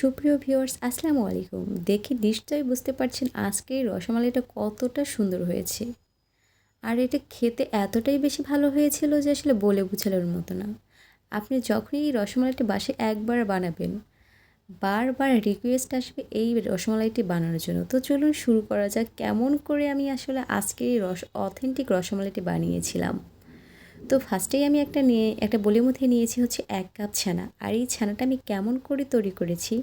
সুপ্রিয় ভিউয়ার্স, আসসালামু আলাইকুম। দেখে নিশ্চয়ই বুঝতে পারছেন আজকে রসমালাইটা কতটা সুন্দর হয়েছে। আর এটা খেতে এতটাই বেশি ভালো হয়েছিল যে আসলে বলে বুঝানোর মতো না। আপনি যখনই এই রসমালাইটি বাসে একবার বানাবেন, বারবার রিকোয়েস্ট আসবে এই রসমালাইটি বানানোর জন্য। তো চলুন শুরু করা যাক, কেমন করে আমি আসলে আজকে এই রস অথেন্টিক রসমালাইটি বানিয়েছিলাম। তো ফার্স্টেই আমি একটা নিয়ে, একটা বলের মধ্যে নিয়েছি হচ্ছে এক কাপ ছানা। আর এই ছানাটা আমি কেমন করে তৈরি করেছি,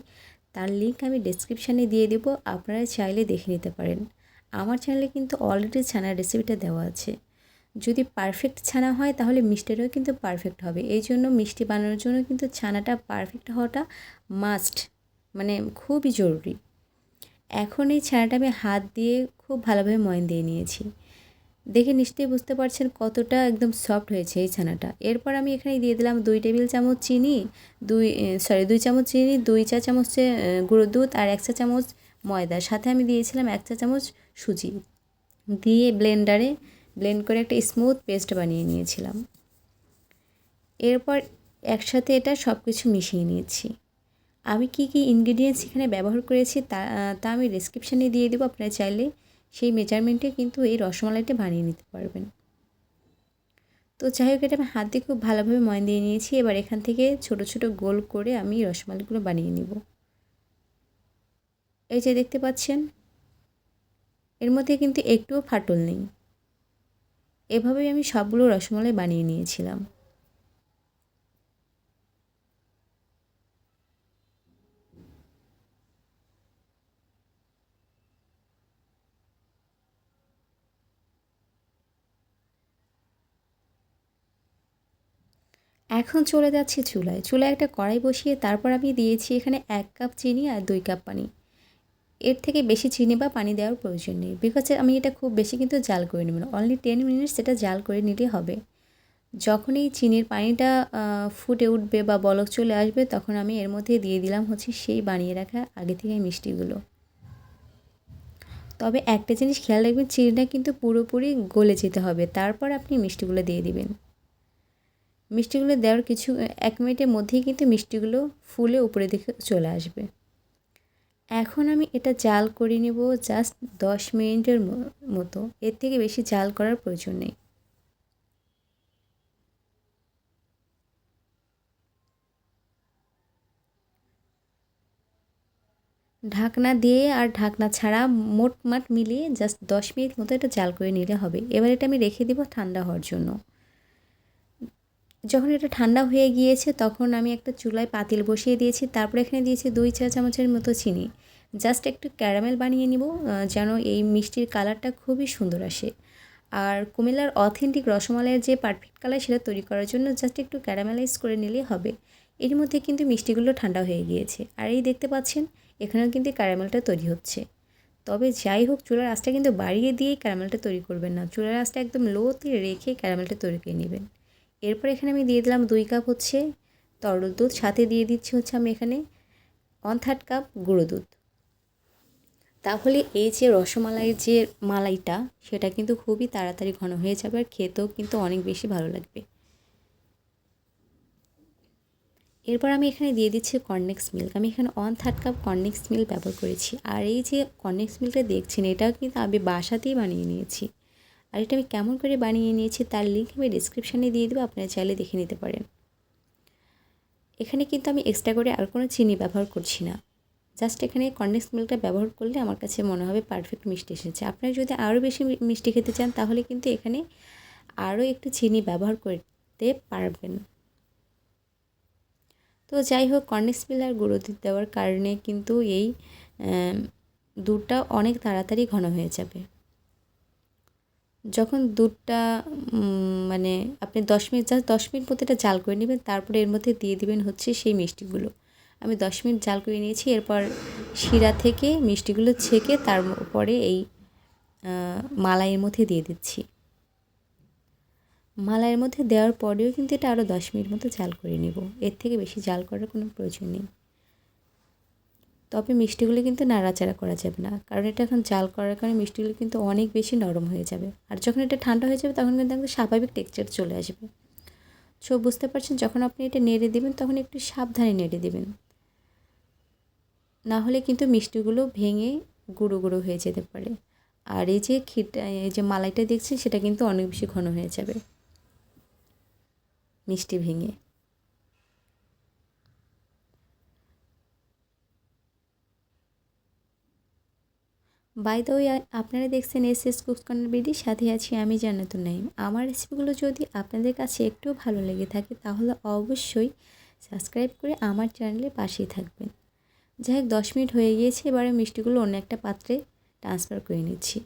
তার লিঙ্ক আমি ডেসক্রিপশানে দিয়ে দেবো, আপনারা চাইলে দেখে নিতে পারেন। আমার চ্যানেলে কিন্তু অলরেডি ছানার রেসিপিটা দেওয়া আছে। যদি পারফেক্ট ছানা হয়, তাহলে মিষ্টিটাও কিন্তু পারফেক্ট হবে। এই জন্য মিষ্টি বানানোর জন্য কিন্তু ছানাটা পারফেক্ট হওয়াটা মাস্ট মানে খুবই জরুরি। এখন এই ছানাটা আমি হাত দিয়ে খুব ভালোভাবে ময়ন দিয়ে নিয়েছি। দেখে নিশ্চয়ই বুঝতে পারছেন কতটা একদম সফট হয়েছে এই ছানাটা। এরপর আমি এখানে দিয়ে দিলাম দুই টেবিল চামচ চিনি, দুই সরি দুই চামচ চিনি, দুই চা চামচ গুঁড়ো দুধ আর এক চা চামচ ময়দা। সাথে আমি দিয়েছিলাম এক চা চামচ সুজি। দিয়ে ব্লেন্ডারে ব্লেন্ড করে একটা স্মুথ পেস্ট বানিয়ে নিয়েছিলাম। এরপর একসাথে এটা সব কিছু মিশিয়ে নিয়েছি। আমি কি কি ইনগ্রিডিয়েন্টস এখানে ব্যবহার করেছি তা তা আমি ডিসক্রিপশানে দিয়ে দেবো, আপনারা চাইলে সেই মেজারমেন্টে কিন্তু এই রসমালাইটা বানিয়ে নিতে পারবেন। তো যাই হোক, এটা আমি হাত দিয়ে খুব ভালোভাবে ময়ন দিয়ে নিয়েছি। এবার এখান থেকে ছোট ছোট গোল করে আমি রসমালাইগুলো বানিয়ে নিব। এই যে দেখতে পাচ্ছেন, এর মধ্যে কিন্তু একটুও ফাটল নেই। এভাবেই আমি সবগুলো রসমালাই বানিয়ে নিয়েছিলাম। এখন চলে যাচ্ছি চুলায়। চুলায় একটা কড়াই বসিয়ে তারপর আমি দিয়েছি এখানে এক কাপ চিনি আর দুই কাপ পানি। এর থেকে বেশি চিনি বা পানি দেওয়ার প্রয়োজন নেই। বিকজ আমি এটা খুব বেশি কিন্তু জাল করে নেব না। অনলি টেন মিনিটস এটা জাল করে নিলে হবে। যখন এই চিনির পানিটা ফুটে উঠবে বা বলক চলে আসবে তখন আমি এর মধ্যে দিয়ে দিলাম হচ্ছে সেই বানিয়ে রাখা আগে থেকে মিষ্টিগুলো। তবে একটা জিনিস খেয়াল রাখবেন, চিনিটা কিন্তু পুরোপুরি গলে যেতে হবে। তারপর আপনি মিষ্টিগুলো দিয়ে দিবেন। মিষ্টিগুলো দেওয়ার কিছু, এক মিনিটের মধ্যেই কিন্তু মিষ্টিগুলো ফুলে উপরে দিকে চলে আসবে। এখন আমি এটা জাল করে নেব জাস্ট দশ মিনিটের মতো। এর থেকে বেশি জাল করার প্রয়োজন নেই। ঢাকনা দিয়ে আর ঢাকনা ছাড়া মোটমাট মিলিয়ে জাস্ট দশ মিনিট মতো এটা জাল করে নিলে হবে। এবার এটা আমি রেখে দেবো ঠান্ডা হওয়ার জন্য। যখন এটা ঠান্ডা হয়ে গিয়েছে, তখন আমি একটা চুলায় পাতিল বসিয়ে দিয়েছি। তারপরে এখানে দিয়েছি দুই চা চামচের মতো চিনি। জাস্ট একটু ক্যারামেল বানিয়ে নিব যেন এই মিষ্টির কালারটা খুবই সুন্দর আসে। আর কুমিল্লার অথেন্টিক রসমালাইয়ের যে পারফেক্ট কালার সেটা তৈরি করার জন্য জাস্ট একটু ক্যারামেলাইজ করে নিলেই হবে। এর মধ্যে কিন্তু মিষ্টিগুলো ঠান্ডা হয়ে গিয়েছে। আর এই দেখতে পাচ্ছেন, এখানেও কিন্তু ক্যারামেলটা তৈরি হচ্ছে। তবে যাই হোক, চুলার আঁচটা কিন্তু বাড়িয়ে দিয়েই ক্যারামেলটা তৈরি করবেন না। চুলার আঁচটা একদম লোতে রেখে ক্যারামেলটা তৈরি করে নেবেন। এরপর এখানে আমি দিয়ে দিলাম দুই কাপ হচ্ছে তরল দুধ, সাথে দিয়ে দিচ্ছি হচ্ছে আমি এখানে ওয়ান থার্ড কাপ গুঁড়ো দুধ। তাহলে এই যে রসমালাইয়ের যে মালাইটা, সেটা কিন্তু খুবই তাড়াতাড়ি ঘন হয়ে যাবে আর খেতেও কিন্তু অনেক বেশি ভালো লাগবে। এরপর আমি এখানে দিয়ে দিচ্ছি কর্নেক্স মিল্ক আমি এখানে ওয়ান থার্ড কাপ কর্নেক্স মিল্ক ব্যবহার করেছি। আর এই যে কর্নেক্স মিল্কটা দেখছেন, এটাও কিন্তু আমি বাসাতেই বানিয়ে নিয়েছি। আর এটা আমি কেমন করে বানিয়ে নিয়েছি তার লিঙ্ক আমি ডিসক্রিপশানে দিয়ে দেবো, আপনারা চাইলে দেখে নিতে পারেন। এখানে কিন্তু আমি এক্সট্রা করে আর কোনো চিনি ব্যবহার করছি না। জাস্ট এখানে কর্নেক্স মিল্কটা ব্যবহার করলে আমার কাছে মনে হবে পারফেক্ট মিষ্টি এসেছে। আপনারা যদি আরও বেশি মিষ্টি খেতে চান, তাহলে কিন্তু এখানে আরও একটু চিনি ব্যবহার করতে পারবেন। তো যাই হোক কর্নেক্স মিল আর গুঁড়ো দুধ দেওয়ার কারণে কিন্তু এই দুধটা অনেক তাড়াতাড়ি ঘন হয়ে যাবে। যখন দুধটা মানে আপনি দশ মিনিট, জাস্ট দশ মিনিট মতো এটা জাল করে নেবেন, তারপরে এর মধ্যে দিয়ে দিবেন হচ্ছে সেই মিষ্টিগুলো। আমি দশ মিনিট জাল করে নিয়েছি, এরপর শিরা থেকে মিষ্টিগুলো ছেঁকে তারপরে এই মালাইয়ের মধ্যে দিয়ে দিচ্ছি। মালাইয়ের মধ্যে দেওয়ার পরেও কিন্তু এটা আরও দশ মিনিট মতো জাল করে নেব। এর থেকে বেশি জাল করার কোনো প্রয়োজন নেই। তবে মিষ্টিগুলো কিন্তু নাড়াচাড়া করা যাবে না। কারণ এটা এখন জাল করার কারণে মিষ্টিগুলো কিন্তু অনেক বেশি নরম হয়ে যাবে। আর যখন এটা ঠান্ডা হয়ে যাবে, তখন কিন্তু একদম স্বাভাবিক টেক্সচার চলে আসবে। সো বুঝতে পারছেন? যখন আপনি এটা নেড়ে দেবেন, তখন একটু সাবধানে নেড়ে দেবেন। না হলে কিন্তু মিষ্টিগুলো ভেঙে গুঁড়ো গুঁড়ো হয়ে যেতে পারে। আর এই যে ক্ষীরটা এই যে মালাইটা দেখছি সেটা কিন্তু অনেক বেশি ঘন হয়ে যাবে। মিষ্টি ভেঙে। বাই দ্য ওয়ে আপনারা দেখছেন S S cooks corner BD সাথে আছি আমি জানাতুন নাইম আমার রেসিপিগুলো যদি আপনাদের কাছে একটু ভালো লেগে থাকে, তাহলে অবশ্যই সাবস্ক্রাইব করে আমার চ্যানেলে পাশেই থাকবেন। যাই হোক, দশ মিনিট হয়ে গিয়েছে, এবারে মিষ্টিগুলো অন্য একটা পাত্রে ট্রান্সফার করে নিচ্ছি।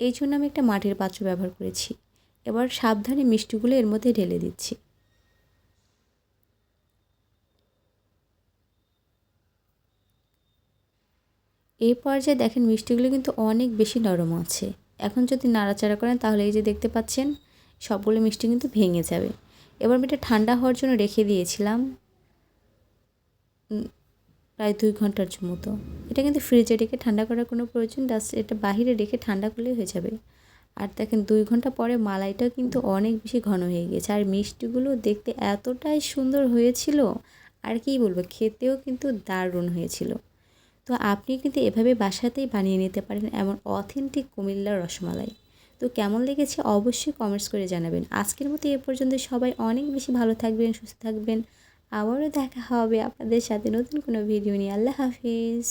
এই জন্য আমি একটা মাটির পাত্র ব্যবহার করেছি। এবার সাবধানে মিষ্টিগুলো এর মধ্যে ঢেলে দিচ্ছি। এই পর্যায়ে দেখেন মিষ্টিগুলো কিন্তু অনেক বেশি নরম আছে। এখন যদি নাড়াচাড়া করেন তাহলে এই যে দেখতে পাচ্ছেন, সবগুলো মিষ্টি কিন্তু ভেঙে যাবে। এবার আমি এটা ঠান্ডা হওয়ার জন্য রেখে দিয়েছিলাম প্রায় দুই ঘণ্টার মতো। এটা কিন্তু ফ্রিজে রেখে ঠান্ডা করার কোনো প্রয়োজন জাস্ট এটা বাহিরে রেখে ঠান্ডা করলেই হয়ে যাবে। আর দেখেন দুই ঘণ্টা পরে মালাইটাও কিন্তু অনেক বেশি ঘন হয়ে গেছে আর মিষ্টিগুলো দেখতে এতটাই সুন্দর হয়েছিল, আর কি বলব, খেতেও কিন্তু দারুণ হয়েছিল। তো আপনি কিন্তু এভাবে বাসাতেই বানিয়ে নিতে পারেন এমন অথেন্টিক কুমিল্লার রসমালাই। তো কেমন লেগেছে অবশ্যই কমেন্টস করে জানাবেন। আজকের মতো এ পর্যন্ত সবাই অনেক বেশি ভালো থাকবেন, সুস্থ থাকবেন। আবারও দেখা হবে আপনাদের সাথে নতুন কোনো ভিডিও নিয়ে। আল্লাহ হাফিজ।